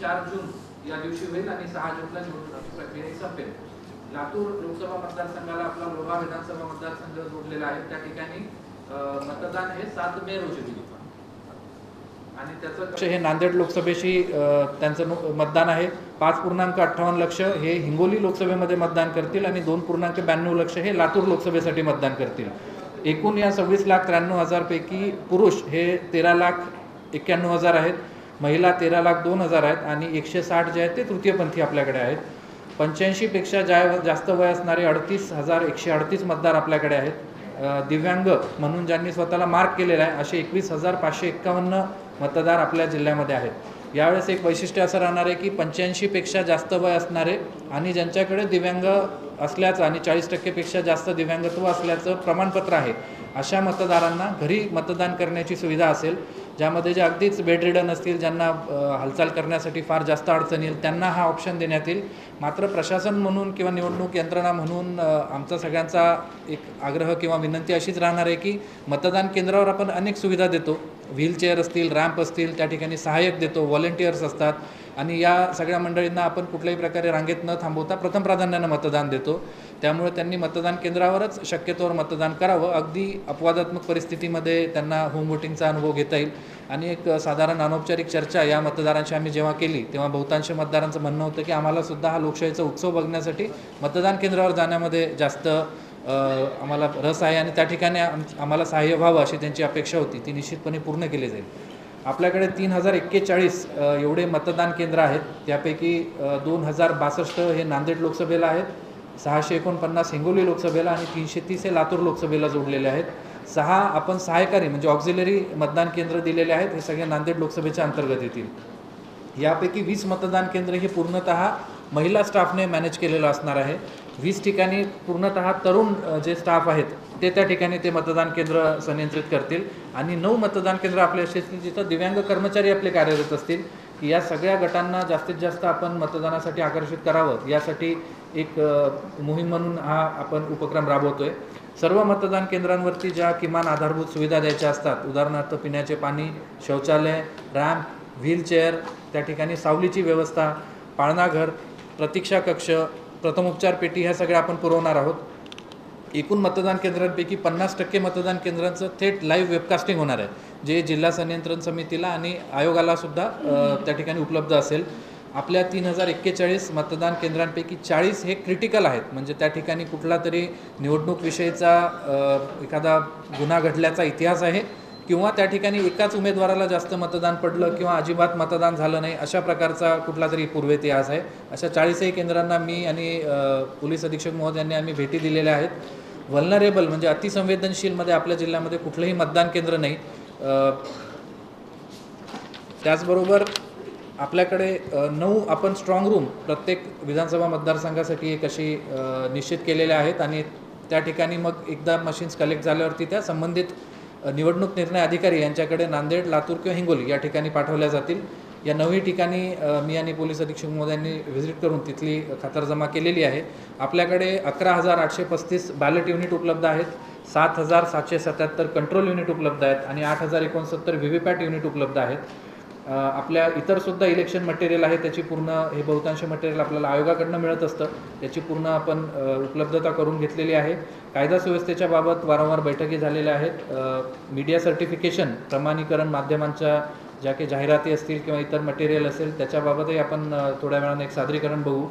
चार जून या दिवशी होईल आणि सहा जूनला निवडणुकीची प्रक्रिया संपेल. लातूर लोकसभा मतदारसंघाला आपला लोहा विधानसभा मतदारसंघ जोडलेला आहे. त्या ठिकाणी मतदान हे सात मे रोजी होईल. आणि त्याचं हे नांदेड लोकसभेशी त्यांचं मतदान आहे. पाच पूर्णांक अठ्ठावन्न लक्ष हे हिंगोली लोकसभेमध्ये मतदान करतील आणि दोन पूर्णांक ब्याण्णव लक्ष हे लातूर लोकसभेसाठी मतदान करतील. एकूण या सव्वीस लाख त्र्याण्णव हजारपैकी पुरुष हे तेरा लाख एक्क्याण्णव हजार आहेत. महिला तेरा लाख दोन हजार आहेत आणि एकशे साठ जे आहेत ते तृतीयपंथी आपल्याकडे आहेत. पंच्याऐंशीपेक्षा जा जास्त वय असणारे अडतीस हजार एकशे अडतीस मतदार आपल्याकडे आहेत. दिव्यांग म्हणून ज्यांनी स्वतःला मार्क केलेला आहे असे एकवीस हजार पाचशे एक्कावन्न मतदार आपल्या जिल्ह्यामध्ये आहेत. यावेळेस एक वैशिष्ट्य असं राहणार आहे की पंच्याऐंशीपेक्षा जास्त वय असणारे आणि ज्यांच्याकडे दिव्यांग असल्याचं आणि चाळीस टक्केपेक्षा जास्त दिव्यांगत्व असल्याचं प्रमाणपत्र आहे अशा मतदारांना घरी मतदान करण्याची सुविधा असेल. ज्यामध्ये जे अगदीच बेडरिडन असतील ज्यांना हालचाल करण्यासाठी फार जास्त अडचण येईल त्यांना हा ऑप्शन देण्यात येईल. मात्र प्रशासन म्हणून किंवा निवडणूक यंत्रणा म्हणून आमचा सगळ्यांचा एक आग्रह किंवा विनंती अशीच राहणार आहे की मतदान केंद्रावर आपण अनेक सुविधा देतो. व्हीलचेअर असतील रॅम्प असतील त्या ठिकाणी सहाय्यक देतो. व्हॉलेंटियर्स असतात. आणि या सगळ्या मंडळींना आपण कुठल्याही प्रकारे रांगेत न थांबवता प्रथम प्राधान्यानं मतदान देतो. त्यामुळे त्यांनी मतदान केंद्रावरच शक्यतोवर मतदान करावं. अगदी अपवादात्मक परिस्थितीमध्ये त्यांना होम वोटिंगचा अनुभव घेता येईल. आणि एक साधारण अनौपचारिक चर्चा या मतदारांशी आम्ही जेव्हा केली तेव्हा बहुतांश मतदारांचं म्हणणं होतं की आम्हाला सुद्धा हा लोकशाहीचा उत्सव बघण्यासाठी मतदान केंद्रावर जाण्यामध्ये जास्त आम्हाला रस आहे आणि त्या ठिकाणी आम- आम्हाला सहाय्य व्हावं अशी त्यांची अपेक्षा होती. ती निश्चितपणे पूर्ण केली जाईल. आपल्याकडे तीन हजार एक्केचाळीस एवढे मतदान केंद्र आहेत. त्यापैकी दोन हजार बासष्ट हे नांदेड लोकसभेला आहेत. सहाशे एकोणपन्नास हिंगोली लोकसभेला आणि तीनशे तीस हे लातूर लोकसभेला जोडलेले आहेत. सहा आपण सहायकारी म्हणजे ऑक्झिलरी मतदान केंद्र दिलेले आहेत. हे सगळे नांदेड लोकसभेच्या अंतर्गत येतील. यापैकी वीस मतदान केंद्र हे पूर्णतः महिला स्टाफने मॅनेज केलेलं असणार आहे. वीस ठिकाणी पूर्णतः तरुण जे स्टाफ आहेत ते त्या ठिकाणी ते मतदान केंद्र संनियंत्रित करतील. आणि नऊ मतदान केंद्र आपले असे असतील जिथं दिव्यांग कर्मचारी आपले कार्यरत असतील. की या सगळ्या गटांना जास्तीत जास्त आपण मतदानासाठी आकर्षित करावं. यासाठी एक मोहीम म्हणून हा आपण उपक्रम राबवतोय. सर्व मतदान केंद्रांवरती ज्या किमान आधारभूत सुविधा द्यायच्या असतात उदाहरणार्थ पिण्याचे पाणी शौचालय रॅम्प व्हीलचेअर त्या ठिकाणी सावलीची व्यवस्था पाळणाघर प्रतीक्षा कक्ष प्रथमोपचार पेटी ह्या सगळ्या आपण पुरवणार आहोत. एकूण मतदान केंद्रांपैकी पन्नास टक्के मतदान केंद्रांचं थेट लाईव्ह वेबकास्टिंग होणार आहे. जे जिल्हा संनियंत्रण समितीला आणि आयोगाला सुद्धा त्या ठिकाणी उपलब्ध असेल. आपल्या तीन हजार एक्केचाळीस मतदान केंद्रांपैकी चाळीस हे क्रिटिकल आहेत. म्हणजे त्या ठिकाणी कुठला तरी निवडणूक विषयीचा एखादा गुन्हा घडल्याचा इतिहास आहे. किंवा त्या ठिकाणी एकाच उमेदवाराला जास्त मतदान पडलं किंवा अजिबात मतदान झालं नाही अशा प्रकारचा कुठला तरी पूर्वेतिहास आहे. अशा चाळीसही केंद्रांना मी आणि पोलीस अधीक्षक महोदयांनी आम्ही भेटी दिलेल्या आहेत. वल्नरेबल म्हणजे अतिसंवेदनशीलमध्ये आपल्या जिल्ह्यामध्ये कुठलंही मतदान केंद्र नाही. त्याचबरोबर आपल्याकडे नऊ आपण स्ट्रॉंग रूम प्रत्येक विधानसभा मतदारसंघासाठी एक अशी निश्चित केलेल्या आहेत आणि त्या ठिकाणी मग एकदा मशीन्स कलेक्ट झाल्यावरती त्या संबंधित निवडणूक निर्णय अधिकारी यांच्याकडे नांदेड लातूर किंवा हिंगोली या ठिकाणी पाठवल्या जातील. या नवी ठिकाणी मी आणि पोलीस अधीक्षक महोदयांनी व्हिजिट करून तिथली खातरजमा केलेली आहे. आपल्याकडे अकरा हजार आठशे पस्तीस बॅलेट युनिट उपलब्ध आहेत. सात हजार सातशे सत्याहत्तर कंट्रोल युनिट उपलब्ध आहेत. आणि आठ हजार एकोणसत्तर व्ही व्ही पॅट युनिट उपलब्ध आहेत. आपल्या इतरसुद्धा इलेक्शन मटेरियल आहे त्याची पूर्ण हे बहुतांश मटेरियल आपल्याला आयोगाकडनं मिळत असतं. त्याची पूर्ण आपण उपलब्धता करून घेतलेली आहे. कायदा सुव्यवस्थेच्या बाबत वारंवार बैठकी झालेल्या आहेत. मीडिया सर्टिफिकेशन प्रमाणीकरण माध्यमांच्या ज्या काही जाहिराती असतील किंवा इतर मटेरियल असेल त्याच्याबाबतही आपण थोड्या वेळानं एक सादरीकरण बघू.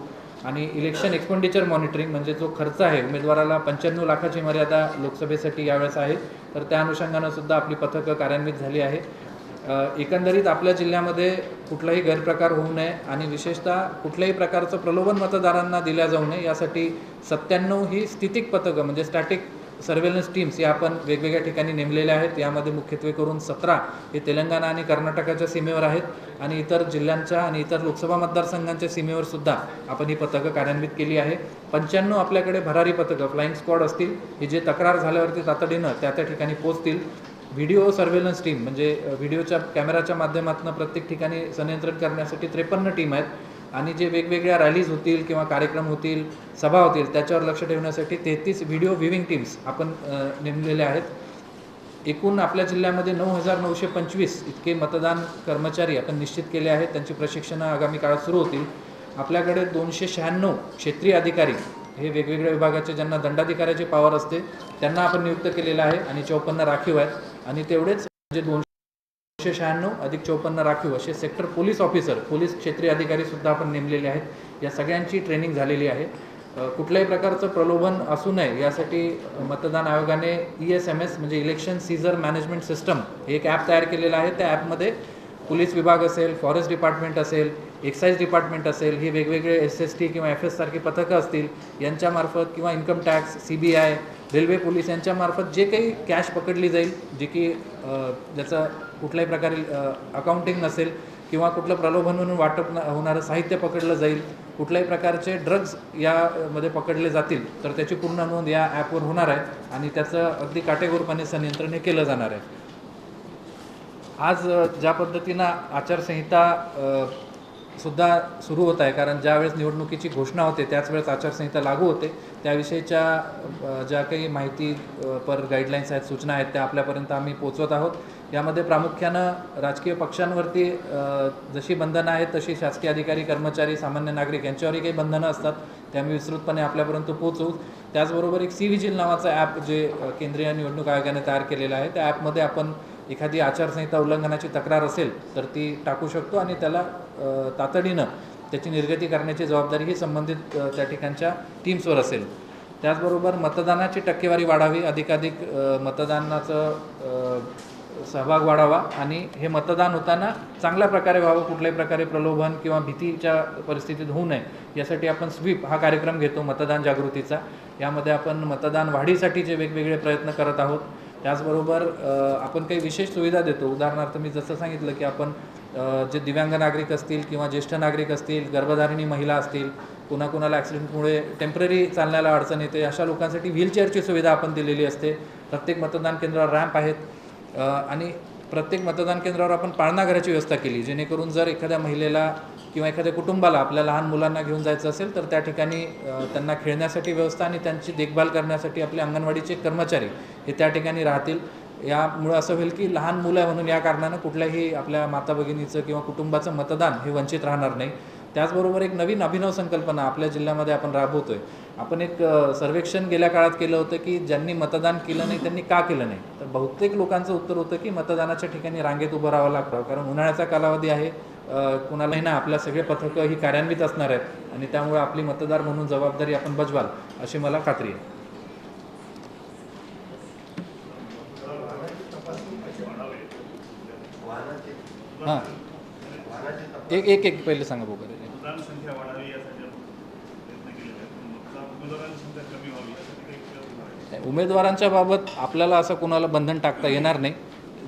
आणि इलेक्शन एक्सपेंडिचर मॉनिटरिंग म्हणजे जो खर्च आहे उमेदवाराला पंच्याण्णव लाखाची मर्यादा लोकसभेसाठी यावेळेस आहे. तर त्या अनुषंगानं सुद्धा आपली पथकं कार्यान्वित झाली आहे. एकंदरीत आपल्या जिल्ह्यामध्ये कुठलाही गैरप्रकार होऊ नये आणि विशेषतः कुठल्याही प्रकारचं प्रलोभन मतदारांना दिल्या जाऊ नये यासाठी सत्त्याण्णव ही स्थितिक पथकं म्हणजे स्टॅटिक सर्वेलन्स टीम्स या आपण वेगवेगळ्या ठिकाणी नेमलेल्या आहेत. यामध्ये मुख्यत्वे करून सतरा हे तेलंगणा आणि कर्नाटकाच्या सीमेवर आहेत आणि इतर जिल्ह्यांच्या आणि इतर लोकसभा मतदारसंघांच्या सीमेवर सुद्धा आपण ही पथकं कार्यान्वित केली आहे. पंच्याण्णव आपल्याकडे भरारी पथकं फ्लाईंग स्क्वॉड असतील ही जे तक्रार झाल्यावरती तातडीनं त्या त्या ठिकाणी पोहोचतील. व्हिडिओ सर्वेलन्स टीम म्हणजे व्हिडिओच्या कॅमेराच्या माध्यमातून प्रत्येक ठिकाणी संनियंत्रण करण्यासाठी त्रेपन्न टीम आहेत. आणि जे वेगवेगळ्या रॅलीज होतील किंवा कार्यक्रम होतील सभा होतील त्याच्यावर लक्ष ठेवण्यासाठी तेहतीस व्हिडिओ व्हिविंग टीम्स आपण नेमलेल्या आहेत. एकूण आपल्या जिल्ह्यामध्ये नऊ हजार नऊशे पंचवीस इतके मतदान कर्मचारी आपण निश्चित केले आहेत. त्यांची प्रशिक्षणं आगामी काळात सुरू होतील. आपल्याकडे दोनशे शहाण्णव क्षेत्रीय अधिकारी हे वेगवेगळ्या विभागाचे ज्यांना दंडाधिकाऱ्याची पावर असते त्यांना आपण नियुक्त केलेलं आहे आणि चौपन्न राखीव आहेत. आणि तेवढेच म्हणजे दोनशे शहाण्णव अधिक चौपन्न राखीव असे सेक्टर पोलीस ऑफिसर पोलीस क्षेत्रीय अधिकारी सुद्धा आपण नेमलेले आहेत. या सगळ्यांची ट्रेनिंग झालेली आहे. कुठल्याही प्रकारचं प्रलोभन असू नये यासाठी मतदान आयोगाने ई एस एम एस म्हणजे इलेक्शन सीझर मॅनेजमेंट सिस्टम हे एक ॲप तयार केलेलं आहे. त्या ॲपमध्ये पोलीस विभाग असेल फॉरेस्ट डिपार्टमेंट असेल एक्साईज डिपार्टमेंट असेल हे वेगवेगळे एस एस टी किंवा एफ एससारखी पथकं असतील यांच्यामार्फत किंवा income tax C B I railway police यांच्यामार्फत जे काही कॅश पकडली जाईल जे की ज्याचं कुठल्याही प्रकारे अकाउंटिंग नसेल किंवा कुठलं प्रलोभन म्हणून वाटप न- होणारं साहित्य पकडलं जाईल कुठल्याही प्रकारचे ड्रग्ज यामध्ये पकडले जातील तर त्याची पूर्ण नोंद या ॲपवर होणार आहे आणि त्याचं अगदी काटेकोरपणे संनियंत्रण हे केलं जाणार आहे. आज ज्या पद्धतीनं आचारसंहिता सुद्धा सुरू होत आहे. कारण ज्यावेळेस निवडणुकीची घोषणा होते त्याच वेळेस आचारसंहिता लागू होते. त्याविषयीच्या ज्या काही माहिती पर गाईडलाईन्स आहेत सूचना आहेत त्या आपल्यापर्यंत आम्ही पोचवत आहोत. यामध्ये प्रामुख्यानं राजकीय पक्षांवरती जशी बंधनं आहेत तशी शासकीय अधिकारी कर्मचारी सामान्य नागरिक यांच्यावरही काही बंधनं असतात. ते आम्ही विस्तृतपणे आपल्यापर्यंत पोचवू त्याचबरोबर एक सी व्हिजिल नावाचं ॲप जे केंद्रीय निवडणूक आयोगाने तयार केलेलं आहे त्या ॲपमध्ये आपण एखादी आचारसंहिता उल्लंघनाची तक्रार असेल तर ती टाकू शकतो आणि त्याला तातडीनं त्याची निर्गती करण्याची जबाबदारी ही संबंधित त्या ठिकाणच्या टीम्सवर असेल. त्याचबरोबर मतदानाची टक्केवारी वाढावी अधिकाधिक मतदानाचं सहभाग वाढावा आणि हे मतदान होताना चांगल्या प्रकारे व्हावं कुठल्याही प्रकारे प्रलोभन किंवा भीतीच्या परिस्थितीत होऊ नये यासाठी आपण स्वीप हा कार्यक्रम घेतो मतदान जागृतीचा. यामध्ये आपण मतदान वाढीसाठी जे वेगवेगळे प्रयत्न करत आहोत त्याचबरोबर आपण काही विशेष सुविधा देतो. उदाहरणार्थ मी जसं सांगितलं की आपण जे दिव्यांग नागरिक असतील किंवा ज्येष्ठ नागरिक असतील गर्भधारिणी महिला असतील कुणा कुणाला ॲक्सिडेंटमुळे टेंपररी चालण्याला अडचण येते अशा लोकांसाठी व्हीलचेअरची सुविधा आपण दिलेली असते. प्रत्येक मतदान केंद्रावर रॅम्प आहेत. आणि प्रत्येक मतदान केंद्रावर आपण पाळणाघराची व्यवस्था केली जेणेकरून जर एखाद्या महिलेला किंवा एखाद्या कुटुंबाला आपल्या लहान मुलांना घेऊन जायचं असेल तर त्या ठिकाणी त्यांना खेळण्यासाठी व्यवस्था आणि त्यांची देखभाल करण्यासाठी आपले अंगणवाडीचे कर्मचारी हे त्या ठिकाणी राहतील. यामुळं असं होईल की लहान मुलं म्हणून या कारणानं कुठल्याही आपल्या माता भगिनीचं किंवा कुटुंबाचं मतदान हे वंचित राहणार नाही. त्याचबरोबर एक नवीन अभिनव संकल्पना आपल्या जिल्ह्यामध्ये आपण राबवतो आहे आपण एक सर्वेक्षण गेल्या काळात केलं होतं की ज्यांनी मतदान केलं नाही त्यांनी का केलं नाही? तर बहुतेक लोकांचं उत्तर होतं की मतदानाच्या ठिकाणी रांगेत उभं राहावं लागतं कारण उन्हाळ्याचा कालावधी आहे. कुणालाही ना आपल्या सगळे पथकं ही कार्यान्वित असणार आहेत आणि त्यामुळे आपली मतदार म्हणून जबाबदारी आपण बजवाल अशी मला खात्री आहे. हां. एक एक एक पहिले सांगा बघा उमेदवारांच्या बाबत आपल्याला असं कोणाला बंधन टाकता येणार नाही.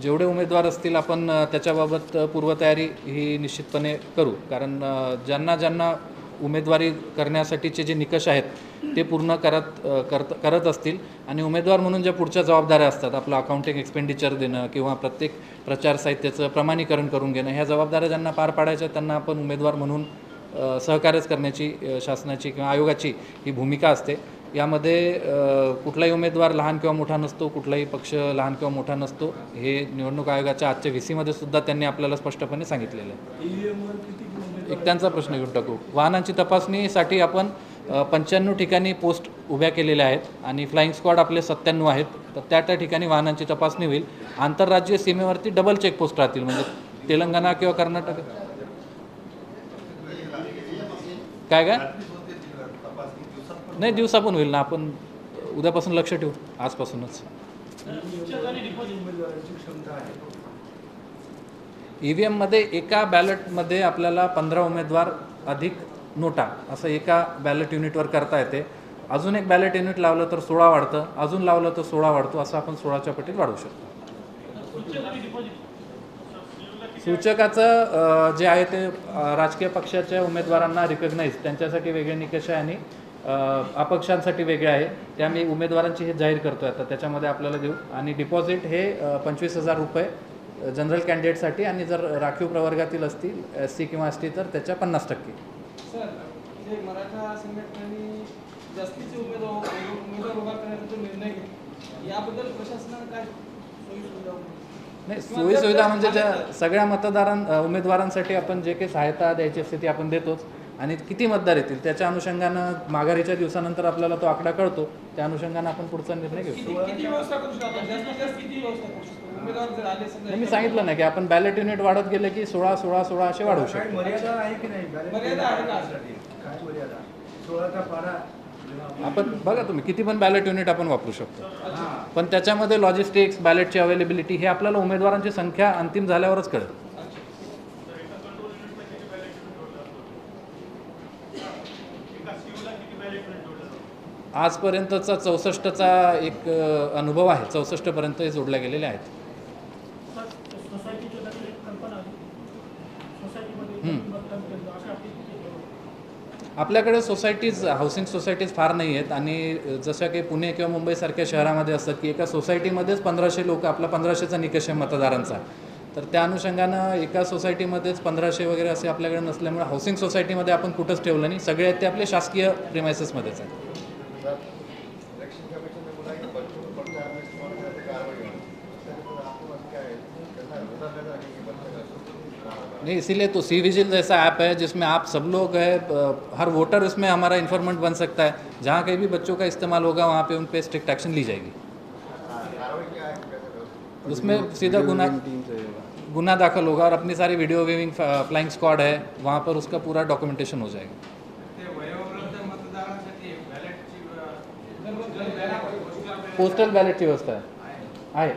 जेवढे उमेदवार असतील आपण त्याच्याबाबत पूर्वतयारी ही निश्चितपणे करू. कारण ज्यांना ज्यांना उमेदवारी करण्यासाठीचे जे निकष आहेत ते पूर्ण करत करत करत असतील. आणि उमेदवार म्हणून ज्या पुढच्या जबाबदाऱ्या असतात आपलं अकाउंटिंग एक्सपेंडिचर देणं किंवा प्रत्येक प्रचार साहित्याचं प्रमाणीकरण करून घेणं ह्या जबाबदाऱ्या ज्यांना पार पाडायच्या त्यांना आपण उमेदवार म्हणून सहकार्यच करण्याची शासनाची किंवा आयोगाची ही भूमिका असते. यामध्ये कुठलाही उमेदवार लहान किंवा मोठा नसतो कुठलाही पक्ष लहान किंवा मोठा नसतो हे निवडणूक आयोगाच्या आजच्या व्ही सीमध्ये सुद्धा त्यांनी आपल्याला स्पष्टपणे सांगितलेलं आहे. एक त्यांचा प्रश्न घेऊन टाकू. वाहनांची तपासणीसाठी आपण पंच्याण्णव ठिकाणी पोस्ट उभ्या केलेल्या आहेत आणि फ्लाईंग स्क्वॉड आपले सत्त्याण्णव आहेत. तर त्या त्या ठिकाणी वाहनांची तपासणी होईल. आंतरराज्यीय सीमेवरती डबल चेक पोस्ट राहतील म्हणजे तेलंगणा किंवा कर्नाटक. काय काय? नाही दिवसा पण होईल ना आपण उद्यापासून लक्ष ठेवू आजपासूनच. ई व्ही एममध्ये एका बॅलेटमध्ये आपल्याला पंधरा उमेदवार अधिक नोटा असं एका बॅलेट युनिटवर करता येते. अजून एक बॅलेट युनिट लावलं तर सोळा वाढतं अजून लावलं तर सोळा वाढतो असं आपण सोळाच्या पटीत वाढवू शकतो. सूचकाचं जे आहे ते राजकीय पक्षाच्या उमेदवारांना रिकग्नाईज त्यांच्यासाठी वेगळे निकष आहे आणि अपक्षांसाठी वेगळे आहे. ते आम्ही उमेदवारांची हे जाहीर करतो आता. त्याच्यामध्ये आपल्याला देऊ. आणि डिपॉझिट हे पंचवीस हजार रुपये जनरल कॅन्डिडेटसाठी आणि जर राखीव प्रवर्गातील असतील एस सी किंवा एस टी तर त्याच्या पन्नास टक्के. नाही सोयी सुविधा म्हणजे ज्या सगळ्या मतदारां उमेदवारांसाठी आपण जे काही सहायता द्यायची असते ती आपण देतोच. आणि किती मतदार येतील? त्याच्या अनुषंगानं माघारीच्या दिवसानंतर आपल्याला तो आकडा कळतो. त्या अनुषंगानं आपण पुढचा निर्णय घेऊ. किती किती व्यवस्था करू शकतो? मी सांगितलं ना की आपण बॅलेट युनिट वाढत गेले की सोळा सोळा सोळा असे वाढवू शकतो मर्यादा आहे की नाही? मर्यादा आहे का? काय मर्यादा? सोळाचा पारा आपण बघा तुम्ही किती पण बॅलेट युनिट आपण वापरू शकतो. पण त्याच्यामध्ये लॉजिस्टिक्स बॅलेटची अवेलेबिलिटी हे आपल्याला उमेदवारांची संख्या अंतिम झाल्यावरच कळेल आजपर्यंतचा चौसष्टचा एक अनुभव आहे. चौसष्टपर्यंत हे जोडल्या गेलेले आहेत. आपल्याकडे सोसायटीज हाऊसिंग सोसायटीज फार नाही आहेत आणि जसं काही पुणे किंवा मुंबईसारख्या शहरामध्ये असतात की एका सोसायटीमध्येच पंधराशे लोक आपला पंधराशेचा निकष आहे मतदारांचा. तर त्या अनुषंगानं एका सोसायटीमध्येच पंधराशे वगैरे असे आपल्याकडे नसल्यामुळे हाऊसिंग सोसायटीमध्ये आपण कुठंच ठेवलं नाही. सगळे आहेत ते आपले शासकीय प्रिमायसेसमध्येच आहेत. नहीं इसीलिए तो सी विजिल जैसा ऐप है जिसमें आप सब लोग है हर वोटर उसमें हमारा इन्फॉर्मेंट बन सकता है। जहाँ कहीं भी बच्चों का इस्तेमाल होगा वहाँ पे उन पर स्ट्रिक्ट एक्शन ली जाएगी। है उसमें सीधा गुना गुना दाखिल होगा और अपनी सारी वीडियो वेविंग फ्लाइंग स्क्वाड है वहाँ पर उसका पूरा डॉक्यूमेंटेशन हो जाएगा। पोस्टल बैलेट बॅलेटची व्यवस्था है। आहे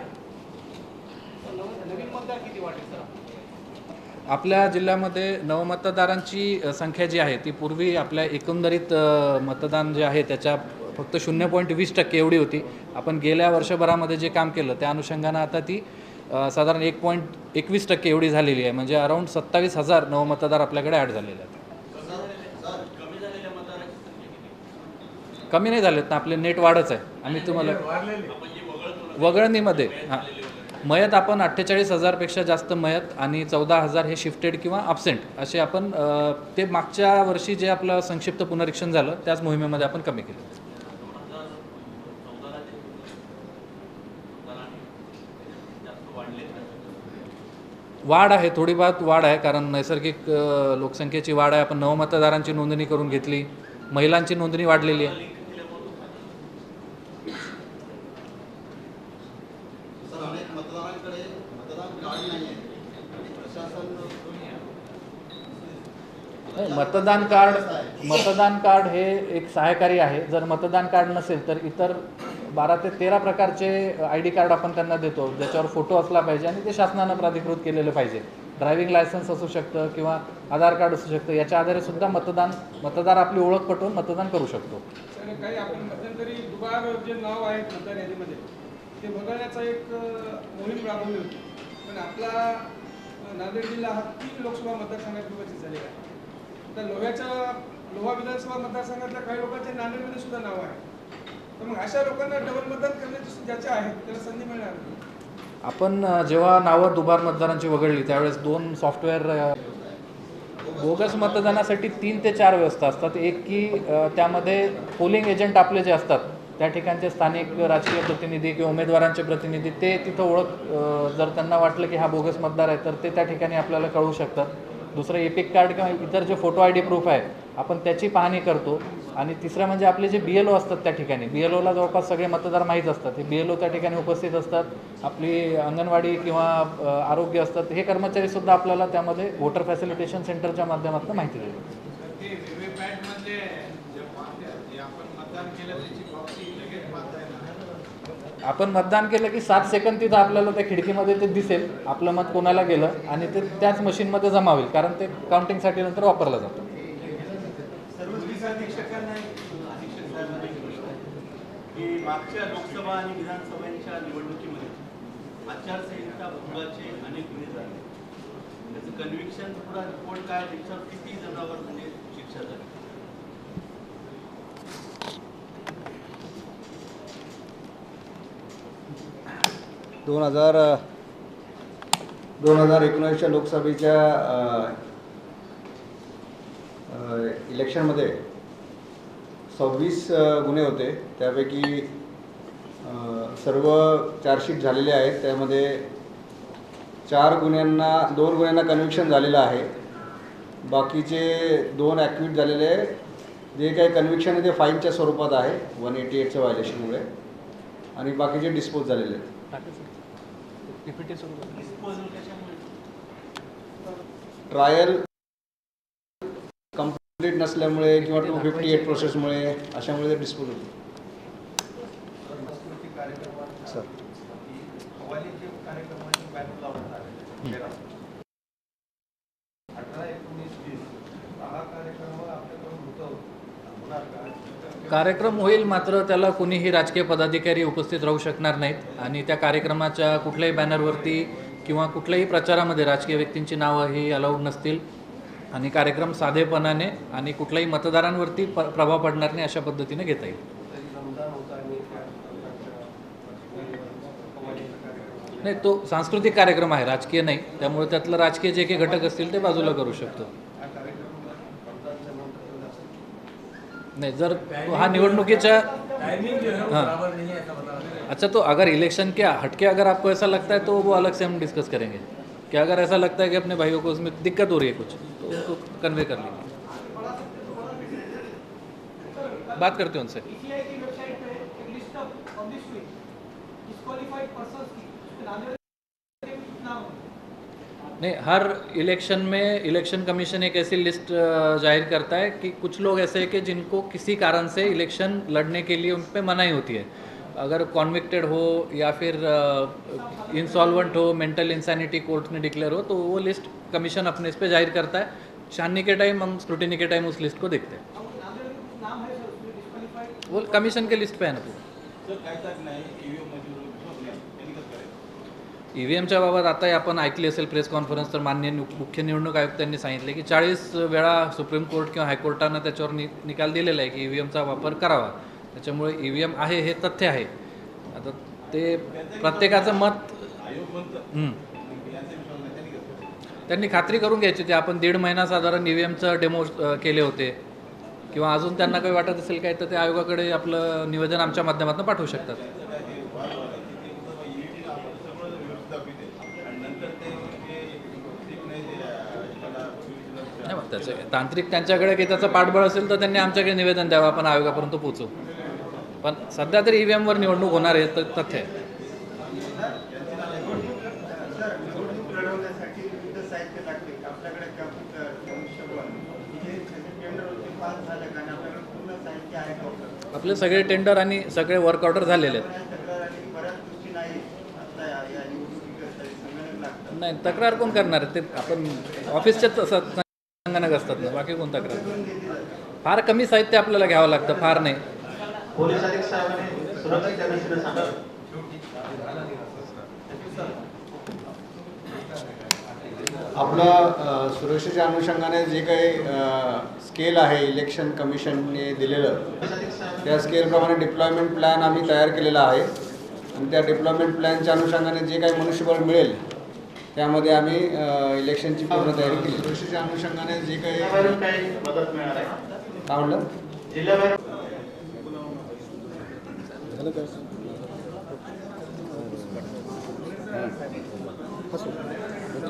आपल्या जिल्ह्यामध्ये नवमतदारांची संख्या जी आहे ती पूर्वी आपल्या एकंदरीत मतदान जे आहे त्याच्या फक्त शून्य पॉईंट वीस टक्के एवढी होती. आपण गेल्या वर्षभरामध्ये जे काम केलं त्या अनुषंगानं आता ती साधारण एक पॉईंट एकवीस टक्के एवढी झालेली आहे. म्हणजे अराऊंड सत्तावीस हजार नवमतदार आपल्याकडे ॲड झालेले आहेत. कमी नाही झालेत ना आपले नेट वाढच आहे. आम्ही तुम्हाला वगळणीमध्ये हां. मयत आपण अठ्ठेचाळीस हजारपेक्षा जास्त मयत आणि चौदा हजार हे शिफ्टेड किंवा अब्सेंट असे आपण ते मागच्या वर्षी जे आपलं संक्षिप्त पुनरीक्षण झालं त्याच मोहिमेमध्ये आपण कमी केलं. वाढ आहे थोडी वाढ आहे कारण नैसर्गिक लोकसंख्येची वाढ आहे. आपण नवमतदारांची नोंदणी करून घेतली. महिलांची नोंदणी वाढलेली आहे सर अनेक मतदारांकडे मतदान कार्ड नाही आहे प्रशासन नाही, मतदान कार्ड मतदान कार्ड हे एक सहायकारी आहे. जर मतदान कार्ड नसेल तर इतर बारा ते तेरा प्रकारचे आय डी कार्ड आपण त्यांना देतो. ज्याच्यावर फोटो असला पाहिजे आणि ते शासनानं प्राधिकृत केलेलं पाहिजे. ड्रायव्हिंग लायसन्स असू शकतं किंवा आधार कार्ड असू शकतं. याच्या आधारे सुद्धा मतदान मतदार आपली ओळख पटवून मतदान करू शकतो. ते बघण्याचा एक मोहीम राबवली होती. पण आपला नांदेड जिल्हा हा तीन लोकसभा मतदारसंघात विभाजित झालेला आहे. तर लोह्याच्या लोहा विधानसभा मतदारसंघातल्या काही लोकांचे नांदेडमध्ये सुद्धा नाव आहे तर मग अशा लोकांना डबल मतदान करण्याची ज्याचे आहेत त्याला संधी मिळणार नाही. आपण जेव्हा नावं दुबार मतदारांची वगळली त्यावेळेस दोन सॉफ्टवेअर बोगस मतदानासाठी तीन ते चार व्यवस्था असतात. एक की त्यामध्ये पोलिंग एजंट आपले जे असतात त्या ठिकाणचे स्थानिक राजकीय प्रतिनिधी किंवा उमेदवारांचे प्रतिनिधी ते तिथं ओळख जर त्यांना वाटलं की हा बोगस मतदार आहे तर ते त्या ठिकाणी आपल्याला कळू शकतात. दुसरं एपिक कार्ड किंवा इतर जे फोटो आय डी प्रूफ आहे आपण त्याची पाहणी करतो. आणि तिसरं म्हणजे आपले जे बी एल ओ असतात त्या ठिकाणी. बी एल ओला जवळपास सगळे मतदार माहीत असतात. हे बी एल ओ त्या ठिकाणी उपस्थित असतात. आपली अंगणवाडी किंवा आरोग्य असतात. हे कर्मचारीसुद्धा आपल्याला त्यामध्ये वोटर फॅसिलिटेशन सेंटरच्या माध्यमातून माहिती देतात ते रेल्वे पॅडमधले जे पावत्या, जे आपण मतदान केलं त्याची पावती लगेच पाहता येणार आपण मतदान केलं की सात सेकंद तिथं आपल्याला त्या खिडकीमध्ये ते दिसेल आपलं मत कोणाला गेलं आणि ते त्याच मशीनमध्ये जमा होईल कारण ते काउंटिंगसाठी नंतर वापरलं जातं. मागच्या लोकसभा आणि विधानसभांच्या निवडणुकीमध्ये आचारसंहिता भंगाचे अनेक गुन्हे झाले. त्याचं कन्व्हिक्शन पुरा रिपोर्ट काय त्याच्यावर किती जणांवर म्हणजे शिक्षा झाली? दोन हजार दोन हजार एकोणीसच्या लोकसभेच्या इलेक्शनमध्ये सव्वीस गुन्हे होते. त्यापैकी सर्व चार्जशीट झालेले आहेत. त्यामध्ये चार गुन्ह्यांना दोन गुन्ह्यांना कन्व्हिक्शन झालेलं आहे. बाकीचे दोन ॲक्विट झालेले आहे जे काही कन्व्हिक्शन आहे ते फाईनच्या स्वरूपात आहे. वन एटी एटच्या व्हायलेशनमुळे आणि बाकीचे डिस्पोज झालेले आहेत. ट्रायल कंप्लीट नसल्यामुळे किंवा टू फिफ्टी एट प्रोसेसमुळे अशामुळे ते डिस्पोज होते. सर कव्वालीचे कार्यक्रमाचे बॅनर लावण्यात आले तेरा. अठरा एकोणीस वीस हा कार्यक्रम आपल्याकडून होतो होणार का कार्यक्रम होईल मात्र त्याला कुणीही राजकीय पदाधिकारी उपस्थित राहू शकणार नाहीत. आणि त्या कार्यक्रमाच्या कुठल्याही बॅनरवरती किंवा कुठल्याही प्रचारामध्ये राजकीय व्यक्तींची नावं ही अलाउड नसतील. आणि कार्यक्रम साधेपणाने आणि कुठल्याही मतदारांवरती प प्रभाव पडणार नाही अशा पद्धतीने घेता येईल. नाही तो सांस्कृतिक कार्यक्रम आहे राजकीय नाही. त्यामुळे त्यातलं राजकीय जे काही घटक असतील ते बाजूला करू शकतो हा कार्यक्रम रमजानच्या नंतर असेल नहीं जर तो हाँ निवडणुकीच्या हाँ. अच्छा तो अगर इलेक्शन के हटके अगर आपको ऐसा लगता है तो वो अलग से हम डिस्कस करेंगे। कि अगर ऐसा लगता है कि अपने भाइयों को उसमें दिक्कत हो रही है कुछ तो उनको कन्वे कर लेंगे। बात करते हैं उनसे। की की नाम नहीं, हर इलेक्शन में इलेक्शन कमीशन एक ऐसी लिस्ट ज़ाहिर करता है कि कुछ लोग ऐसे हैं कि जिनको किसी कारण से इलेक्शन लड़ने के लिए उन पर मनाही होती है। अगर कॉन्विक्टेड हो या फिर इंसॉल्वेंट हो मेंटल इंसैनिटी कोर्ट ने डिक्लेयर हो तो वो लिस्ट कमीशन अपने इस पर ज़ाहिर करता है। छाननी के टाइम हम स्क्रूटिनी के टाइम उस लिस्ट को देखते हैं। वो कमीशन के लिस्ट पे है ना पूरा। ई व्ही एमच्या बाबत आताही आपण ऐकली असेल प्रेस कॉन्फरन्स तर मान्य मुख्य निवडणूक आयुक्तांनी सांगितले की चाळीस वेळा सुप्रीम कोर्ट किंवा हायकोर्टानं त्याच्यावर नि निकाल दिलेला आहे की ई व्ही एमचा वापर करावा. त्याच्यामुळे ई व्ही एम आहे हे तथ्य आहे. आता ते प्रत्येकाचं मत त्यांनी त्यांनी खात्री करून घ्यायची होती. आपण दीड महिना साधारण ई व्ही एमचं डेमो केले होते. किंवा अजून त्यांना काही वाटत असेल काय तर ते आयोगाकडे आपलं निवेदन आमच्या माध्यमातून पाठवू शकतात त्याचं काय ते वाद वाद आहे की ते फक्त EED ला आपण सगळं व्यवस्थित दाखवते आणि नंतर ते ते ठीक नाही ते अं, त्याला provisional नाही मग त्याचे. तांत्रिक त्यांच्याकडे काही त्याचं पाठबळ असेल तर त्यांनी आमच्याकडे निवेदन द्यावं आपण आयोगापर्यंत पोहोचू. पण सध्या तरी ई व्ही एमवर निवडणूक होणार आहे तर तथ्य आहे. आपले सगळे टेंडर आणि सगळे वर्क ऑर्डर झालेले आहेत. नाही तक्रार कोण करणार ते आपण ऑफिसचेच असतात संगणक असतात ना बाकी कोण तक्रार फार कमी साहित्य आपल्याला घ्यावं लागतं फार नाही. आपलं सुरक्षेच्या अनुषंगाने जे काही स्केल आहे इलेक्शन कमिशनने दिलेलं त्या स्केलप्रमाणे डिप्लॉयमेंट प्लॅन आम्ही तयार केलेला आहे. आणि त्या डिप्लॉयमेंट प्लॅनच्या अनुषंगाने जे काही मनुष्यबळ मिळेल त्यामध्ये आम्ही इलेक्शनची पूर्ण तयारी केली. अनुषंगाने जे काही मदत मिळणार आहे. काय म्हणलं?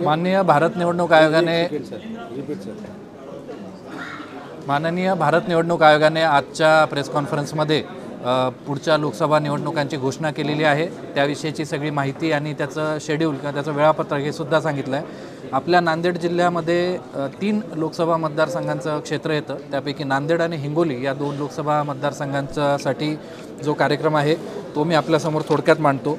माननीय भारत निवडणूक आयोगाने माननीय भारत निवडणूक आयोगाने आजच्या प्रेस कॉन्फरन्समध्ये पुढच्या लोकसभा निवडणुकांची घोषणा केलेली आहे. त्याविषयीची सगळी माहिती आणि त्याचं शेड्यूल किंवा त्याचं वेळापत्रक हे सुद्धा सांगितलं आहे आपल्या नांदेड जिल्ह्यामध्ये तीन लोकसभा मतदारसंघांचं क्षेत्र येतं. त्यापैकी नांदेड आणि हिंगोली या दोन लोकसभा मतदारसंघांच्यासाठी जो कार्यक्रम आहे तो मी आपल्यासमोर थोडक्यात मांडतो.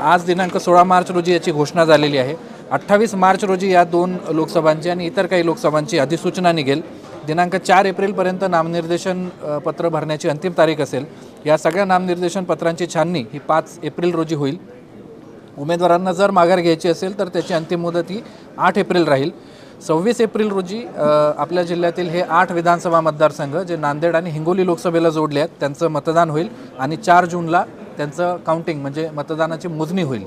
आज दिनांक सोळा मार्च रोजी याची घोषणा झालेली आहे. अठ्ठावीस मार्च रोजी या दोन लोकसभांची आणि इतर काही लोकसभांची अधिसूचना निघेल. दिनांक चार एप्रिलपर्यंत नामनिर्देशन पत्र भरण्याची अंतिम तारीख असेल. या सगळ्या नामनिर्देशन पत्रांची छाननी ही पाच एप्रिल रोजी होईल. उमेदवारांना जर माघार घ्यायची असेल तर त्याची अंतिम मुदत ही आठ एप्रिल राहील. सव्वीस एप्रिल रोजी आपल्या जिल्ह्यातील हे आठ विधानसभा मतदारसंघ जे नांदेड आणि हिंगोली लोकसभेला जोडले आहेत त्यांचं मतदान होईल आणि चार जूनला त्यांचं काउंटिंग म्हणजे मतदानाची मोजणी होईल.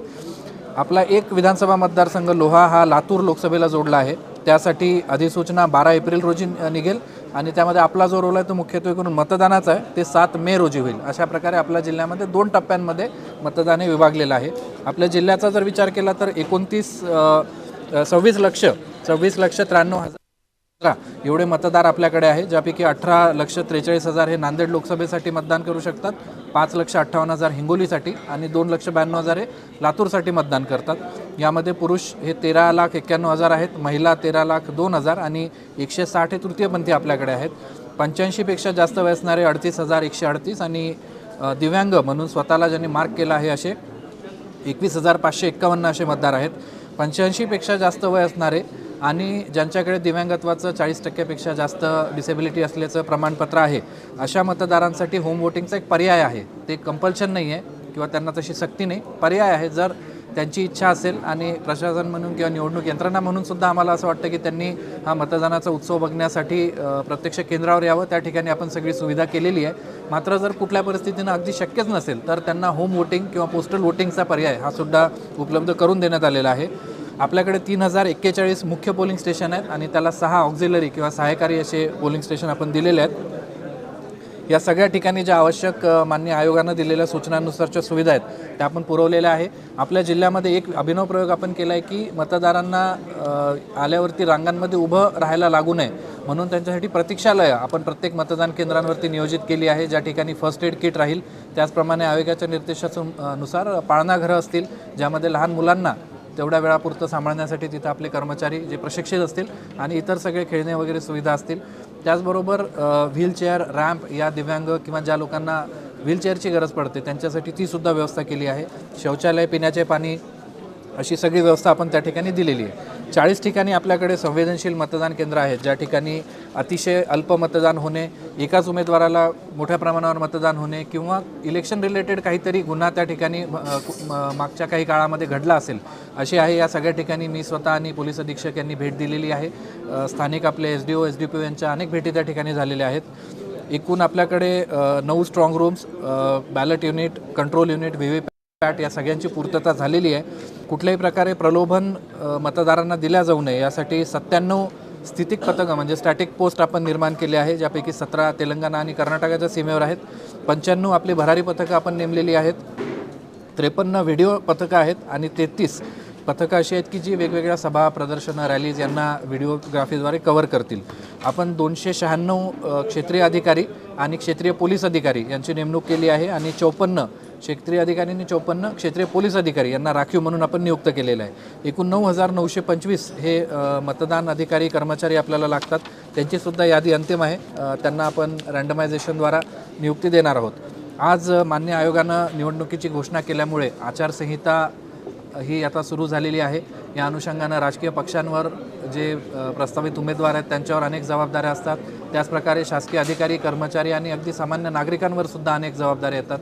आपला एक विधानसभा मतदारसंघ लोहा हा लातूर लोकसभेला जोडला आहे. त्यासाठी अधिसूचना बारा एप्रिल रोजी निघेल आणि त्यामध्ये आपला जो रोल आहे तो मुख्यत्वे करून मतदानाचा आहे. ते सात मे रोजी होईल. अशा प्रकारे आपल्या जिल्ह्यामध्ये दोन टप्प्यांमध्ये मतदान हे विभागलेलं आहे. आपल्या जिल्ह्याचा जर विचार केला तर एकोणतीस सव्वीस लक्ष सव्वीस लक्ष त्र्याण्णव हजार एवढे मतदार आपल्याकडे आहे ज्यापैकी अठरा लक्ष त्रेचाळीस हजार हे नांदेड लोकसभेसाठी मतदान करू शकतात पाच लक्ष अठ्ठावन्न हजार हिंगोलीसाठी आणि दोन लक्ष ब्याण्णव हजार हे लातूरसाठी मतदान करतात. यामध्ये पुरुष हे तेरा लाख एक्क्याण्णव हजार आहेत महिला तेरा लाख दोन हजार आणि एकशे साठ हे तृतीयपंथी आपल्याकडे आहेत. पंच्याऐंशीपेक्षा जास्त वयसणारे अडतीस हजार एकशे अडतीस आणि दिव्यांग म्हणून स्वतःला ज्यांनी मार्क केला आहे असे एकवीस हजार पाचशे एक्कावन्न असे मतदार आहेत. पंच्याऐंशीपेक्षा जास्त वय असणारे आणि ज्यांच्याकडे दिव्यांगत्वाचं चाळीस टक्क्यापेक्षा जास्त डिसेबिलिटी असल्याचं प्रमाणपत्र आहे अशा मतदारांसाठी होम वोटिंगचा एक पर्याय आहे. ते कंपल्शन नाही आहे किंवा त्यांना तशी सक्ती नाही. पर्याय आहे जर त्यांची इच्छा असेल आणि प्रशासन म्हणून किंवा निवडणूक यंत्रणा म्हणून सुद्धा आम्हाला असं वाटतं की त्यांनी हा मतदानाचा उत्सव बघण्यासाठी प्रत्यक्ष केंद्रावर यावं. त्या ठिकाणी आपण सगळी सुविधा केलेली आहे. मात्र जर कुठल्या परिस्थितीनं अगदी शक्यच नसेल तर त्यांना होम वोटिंग किंवा पोस्टल वोटिंगचा पर्याय हा सुद्धा उपलब्ध करून देण्यात आलेला आहे. आपल्याकडे तीन हजार एक्केचाळीस मुख्य पोलिंग स्टेशन आहेत आणि त्याला सहा ऑक्झिलरी किंवा सहायकारी असे पोलिंग स्टेशन आपण दिलेले आहेत. या सगळ्या ठिकाणी ज्या आवश्यक अ, मान्य आयोगानं दिलेल्या सूचनांनुसारच्या सुविधा आहेत त्या आपण पुरवलेल्या आहे. आपल्या जिल्ह्यामध्ये एक अभिनव प्रयोग आपण केला आहे की मतदारांना आल्यावरती रांगांमध्ये उभं राहायला लागू नये. म्हणून त्यांच्यासाठी प्रतीक्षालयं आपण प्रत्येक मतदान केंद्रांवरती नियोजित केली आहे. ज्या ठिकाणी फर्स्ट एड किट राहील त्याचप्रमाणे आयोगाच्या निर्देशानुसार पाळणाघरं असतील ज्यामध्ये लहान मुलांना तेवढ्या वेळापुरतं सांभाळण्यासाठी तिथं आपले कर्मचारी जे प्रशिक्षित असतील आणि इतर सगळे खेळणे वगैरे सुविधा असतील. त्याचबरोबर व्हीलचेअर रॅम्प या दिव्यांग किंवा ज्या लोकांना व्हीलचेअरची गरज पडते त्यांच्यासाठी ती सुद्धा व्यवस्था केली आहे. शौचालय पिण्याचे पाणी अशी सगळी व्यवस्था आपण त्या ठिकाणी दिलेली आहे. चाळीस ठिकाणी आपल्याकडे संवेदनशील मतदान केंद्र आहेत. ज्या ठिकाणी अतिशय अल्प मतदान होणे एकाच उमेदवाराला मोठ्या प्रमाणावर मतदान होणे किंवा इलेक्शन रिलेटेड काहीतरी गुन्हा त्या ठिकाणी म- मागच्या काही काळामध्ये घडला असेल अशी आहे. या सगळ्या ठिकाणी मी स्वतः आणि पोलीस अधीक्षक यांनी भेट दिलेली आहे. स्थानिक आपले S D O S D P O यांच्या अनेक भेटी त्या ठिकाणी झालेल्या आहेत. एकूण आपल्याकडे नऊ strong rooms ballot unit control unit V V PAT या सगळ्यांची पूर्तता झालेली आहे. कुठल्याही प्रकारे प्रलोभन मतदारांना दिल्या जाऊ नये यासाठी सत्त्याण्णव स्थितिक पथकं म्हणजे स्टॅटिक पोस्ट आपण निर्माण केले आहे ज्यापैकी सतरा तेलंगणा आणि कर्नाटकाच्या सीमेवर आहेत. पंच्याण्णव आपली भरारी पथकं आपण नेमलेली आहेत. त्रेपन्न व्हिडिओ पथकं आहेत आणि तेहतीस पथकं अशी आहेत की जी वेगवेगळ्या सभा प्रदर्शनं रॅलीज यांना व्हिडिओग्राफीद्वारे कव्हर करतील. आपण दोनशे शहाण्णव क्षेत्रीय अधिकारी आणि क्षेत्रीय पोलीस अधिकारी यांची नेमणूक केली आहे आणि चौपन्न क्षेत्रीय अधिकाऱ्यांनी चोपन्न क्षेत्रीय पोलीस अधिकारी यांना राखीव म्हणून आपण नियुक्त केलेलं आहे. एकूण नऊ हजार नऊशे पंचवीस हे मतदान अधिकारी कर्मचारी आपल्याला लागतात. त्यांचीसुद्धा यादी अंतिम आहे. त्यांना आपण रँडमायझेशनद्वारा नियुक्ती देणार आहोत. आज मान्य आयोगानं निवडणुकीची घोषणा केल्यामुळे आचारसंहिता ही आता सुरू झालेली आहे. या अनुषंगानं राजकीय पक्षांवर जे प्रस्तावित उमेदवार आहेत त्यांच्यावर अनेक जबाबदाऱ्या असतात. त्याचप्रकारे शासकीय अधिकारी कर्मचारी आणि अगदी सामान्य नागरिकांवर सुद्धा अनेक जबाबदाऱ्या येतात.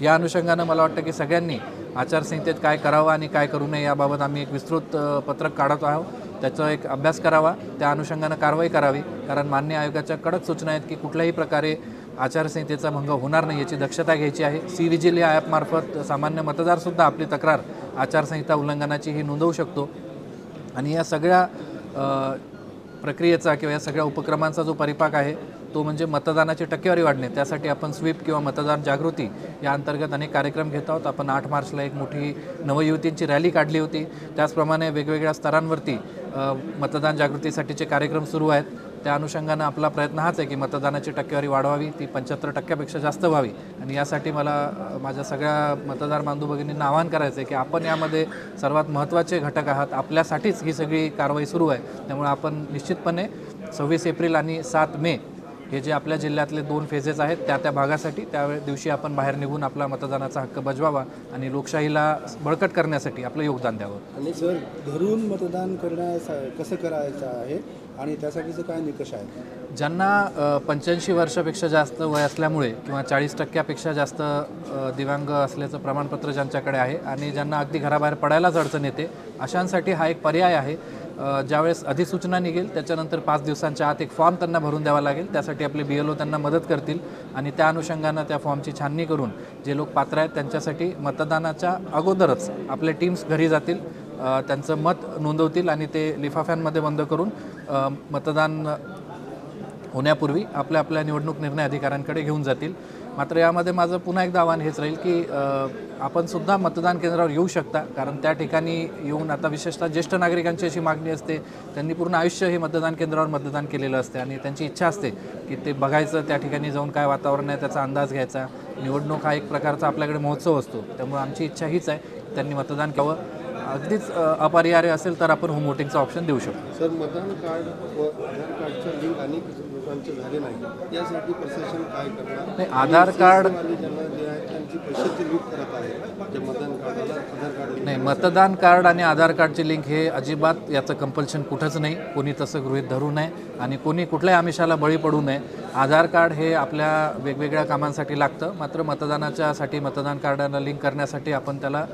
या अनुषंगानं मला वाटतं की सगळ्यांनी आचारसंहितेत काय करावं आणि काय करू नये याबाबत आम्ही एक विस्तृत पत्रक काढत आहोत. त्याचा एक अभ्यास करावा. त्या अनुषंगानं कारवाई करावी. कारण मान्य आयोगाच्या कडक सूचना आहेत की कुठल्याही प्रकारे आचारसंहितेचा भंग होणार नाही याची दक्षता घ्यायची आहे. सी विजिल या ॲपमार्फत सामान्य मतदारसुद्धा आपली तक्रार आचारसंहिता उल्लंघनाची ही नोंदवू शकतो. आणि या सगळ्या प्रक्रियेचा किंवा या सगळ्या उपक्रमांचा जो परिपाक आहे तो म्हणजे मतदानाची टक्केवारी वाढणे. त्यासाठी आपण स्वीप किंवा मतदान जागृती या अंतर्गत अनेक कार्यक्रम घेत आहोत. आपण आठ मार्चला एक मोठी नवयुवतींची रॅली काढली होती. त्याचप्रमाणे वेगवेगळ्या स्तरांवरती मतदान जागृतीसाठीचे कार्यक्रम सुरू आहेत. त्या अनुषंगानं आपला प्रयत्न हाच आहे की मतदानाची टक्केवारी वाढवावी ती पंच्याहत्तर टक्क्यापेक्षा जास्त व्हावी. आणि यासाठी मला माझ्या सगळ्या मतदार बांधू भगिनींना आवाहन करायचं आहे की आपण यामध्ये सर्वात महत्त्वाचे घटक आहात. आपल्यासाठीच ही सगळी कारवाई सुरू आहे. त्यामुळे आपण निश्चितपणे सव्वीस एप्रिल आणि सात मे हे जे आपल्या जिल्ह्यातले दोन फेजेस आहेत त्या त्या भागासाठी त्यावेळी दिवशी आपण बाहेर निघून आपला मतदानाचा हक्क बजवावा आणि लोकशाहीला बळकट करण्यासाठी आपलं योगदान द्यावं. आणि सर घरून मतदान करण्याचा कसं करायचं आहे आणि त्यासाठीचं काय निकष आहे? ज्यांना पंच्याऐंशी वर्षापेक्षा जास्त वय असल्यामुळे किंवा चाळीस टक्क्यापेक्षा जास्त दिव्यांग असल्याचं प्रमाणपत्र ज्यांच्याकडे आहे आणि ज्यांना अगदी घराबाहेर पडायलाच अडचण येते अशांसाठी हा एक पर्याय आहे. ज्यावेळेस अधिसूचना निघेल त्याच्यानंतर पाच दिवसांच्या आत एक फॉर्म त्यांना भरून द्यावा लागेल. त्यासाठी आपले बी एल ओ त्यांना मदत करतील आणि त्या अनुषंगानं त्या फॉर्मची छाननी करून जे लोक पात्र आहेत त्यांच्यासाठी मतदानाच्या अगोदरच आपले टीम्स घरी जातील त्यांचं मत नोंदवतील आणि ते लिफाफ्यांमध्ये बंद करून मतदान होण्यापूर्वी आपल्या आपल्या निवडणूक निर्णय अधिकाऱ्यांकडे घेऊन जातील. मात्र यामध्ये माझं पुन्हा एकदा आव्हान हेच राहील की आपण सुद्धा मतदान केंद्रावर येऊ शकता कारण त्या ठिकाणी येऊन आता विशेषतः ज्येष्ठ नागरिकांची अशी मागणी असते त्यांनी पूर्ण आयुष्य हे मतदान केंद्रावर मतदान केलेलं असते आणि त्यांची इच्छा असते की ते बघायचं त्या ठिकाणी जाऊन काय वातावरण आहे त्याचा अंदाज घ्यायचा. निवडणूक हा एक प्रकारचा आपल्याकडे महोत्सव असतो त्यामुळे आमची इच्छा हीच आहे त्यांनी मतदान केलं अगदीच अपरिहार्य असेल तर आपण होम वोटिंगचा ऑप्शन देऊ शकतो. सर मतदान कार्ड व आधार कार्डचं लिंक अनेक लोकांचे झाले नाही. यासाठी प्रशासन काय करणार? आधार कार्ड- जे आहे त्यांची पैशाची लूट करत आहे जे मतदान कार्डाला आधार कार्ड नाही मतदान कार्ड आणि आधार कार्डचे लिंक हे अजिबात याचं कंपल्शन कुठंच नाही. कोणी तसं गृहीत धरू नये आणि कोणी कुठल्याही आमिषाला बळी पडू नये. आधार कार्ड हे आपल्या वेगवेगळ्या कामांसाठी लागतं. मात्र मतदानाच्यासाठी मतदान कार्डाला लिंक करण्यासाठी आपण त्याला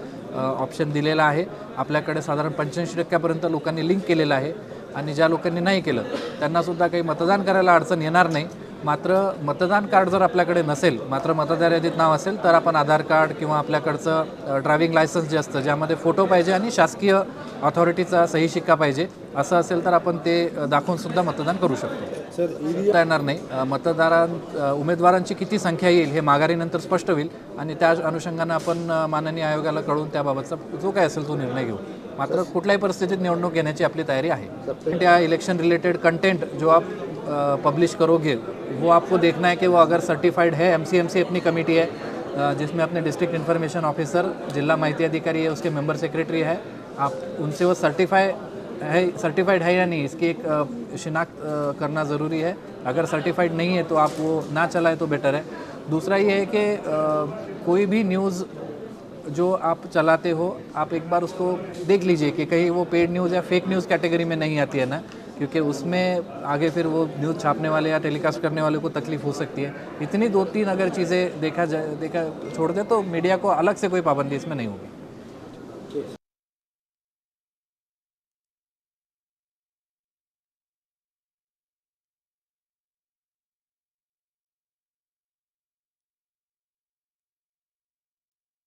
ऑप्शन दिलेला आहे. आपल्याकडे साधारण पंच्याऐंशी टक्क्यापर्यंत लोकांनी लिंक केलेलं आहे. आणि ज्या लोकांनी नाही केलं त्यांनासुद्धा काही मतदान करायला अडचण येणार नाही. मात्र मतदान कार्ड जर आपल्याकडे नसेल मात्र मतदार यादीत नाव असेल तर आपण आधार कार्ड किंवा आपल्याकडचं ड्रायव्हिंग लायसन्स जे असतं ज्यामध्ये फोटो पाहिजे आणि शासकीय ऑथॉरिटीचा सही शिक्का पाहिजे असं असेल तर आपण ते अ, दाखवून सुद्धा मतदान करू शकतो. सर करता येणार नाही. मतदारां उमेदवारांची किती संख्या येईल हे माघारीनंतर स्पष्ट होईल. आणि त्या अनुषंगानं आपण माननीय आयोगाला कळून त्याबाबतचा जो काय असेल तो निर्णय घेऊ. मात्र कुठल्याही परिस्थितीत निवडणूक घेण्याची आपली तयारी आहे. त्या इलेक्शन रिलेटेड कंटेंट जो आप पब्लिश करोगे वो आपको देखना है कि वो अगर सर्टिफाइड है एम सी अपनी कमेटी है जिसमें अपने डिस्ट्रिक्ट इन्फॉर्मेशन ऑफिसर जिला माहिती अधिकारी है उसके मेंबर सेक्रेटरी है आप उनसे वो सर्टिफाई है सर्टिफाइड है या नहीं इसकी एक शिनाख्त करना ज़रूरी है। अगर सर्टिफाइड नहीं है तो आप वो ना चलाएं तो बेटर है। दूसरा ये है कि कोई भी न्यूज़ जो आप चलाते हो, आप एक बार उसको देख लीजिए कि कहीं वो पेड न्यूज़ या फेक न्यूज़ कैटेगरी में नहीं आती है ना, क्योंकि उसमें आगे फिर वो न्यूज़ छापने वाले या टेलीकास्ट करने वाले को तकलीफ़ हो सकती है। इतनी दो तीन अगर चीज़ें देखा जाए, देखा, छोड़ दे तो मीडिया को अलग से कोई पाबंदी इसमें नहीं होगी।